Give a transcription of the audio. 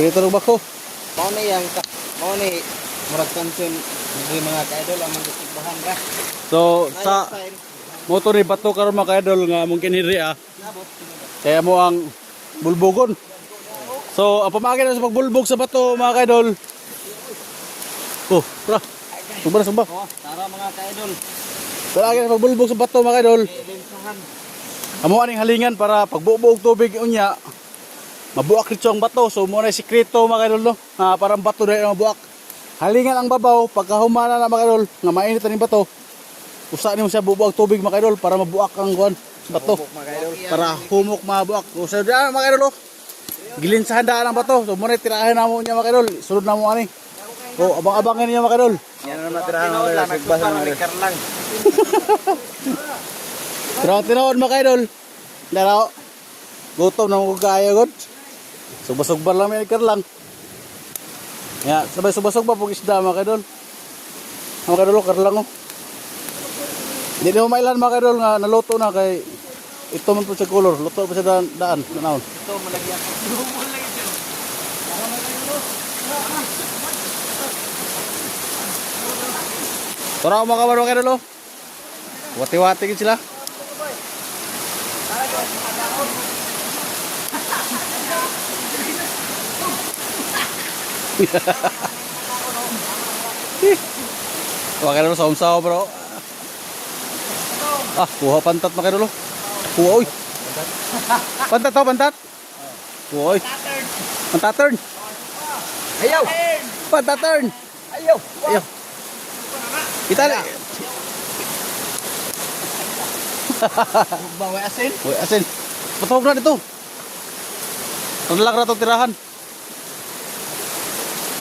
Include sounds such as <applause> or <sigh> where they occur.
Pirito ng bako. Mao ni yang. Mao ni murag kanson Hindi mga ka-idol ang mga tikbahan ka. So sa motor ni bato karon mga kaidol nga mungkin hiri ah. Kaya mo ang bulbugon. So ang pamagay na sa pagbulbog sa bato mga kaidol. Oh, pra. Sumba sumba. Oh, tara mga ka-idol. Pamagay na sa pagbulbog sa bato mga kaidol. Amo aning halingan para pagbubuog tubig unya mabuak dito ang bato. So mo na sikreto mga kaidol no. Ah, parang bato dahil mabuak. Halingan ang babaw pagka humana na mga kaidol nga mainit ang bato. Usa nimo siya bubuag tubig mga kaidol para mabuak ang kuan bato. Mga. Para humok mabuak. O sa daan mga kaidol. oh. Gilin sa handaan ang bato. So mo na tirahin na mo niya mga kaidol. Sunod na mo ani. O abang-abangan niya mga kaidol. Yan na natirahan mga ka-idol. Sigbasan mga likar lang. Pero tinood mga kaidol. Laro. Gutom na mo kaya god. Subasugbar lang may ikar lang. Ya, sabay subasugba pag isda mga kaidol. Mga kaidol, kar lang oh. Hindi mo mailan mga kaidol nga naluto na kay ito man po sa color. Luto pa sa daan, daan nanawon. <laughs> Ito malagyan. Tara mga kabar mga kaidol oh. Wati-wati gid sila. Mga kaidol, saum-saw bro. Ah, kuha pantat kaidol. oh. Kuha oy. Pantat to, pantat. Kuha oy. Pantatern. Ayaw! Pantatern. Ayaw! Ayaw. Kita na. Bawa asin. Uy, asin. Patawag na dito. Ito na lang na itong tirahan.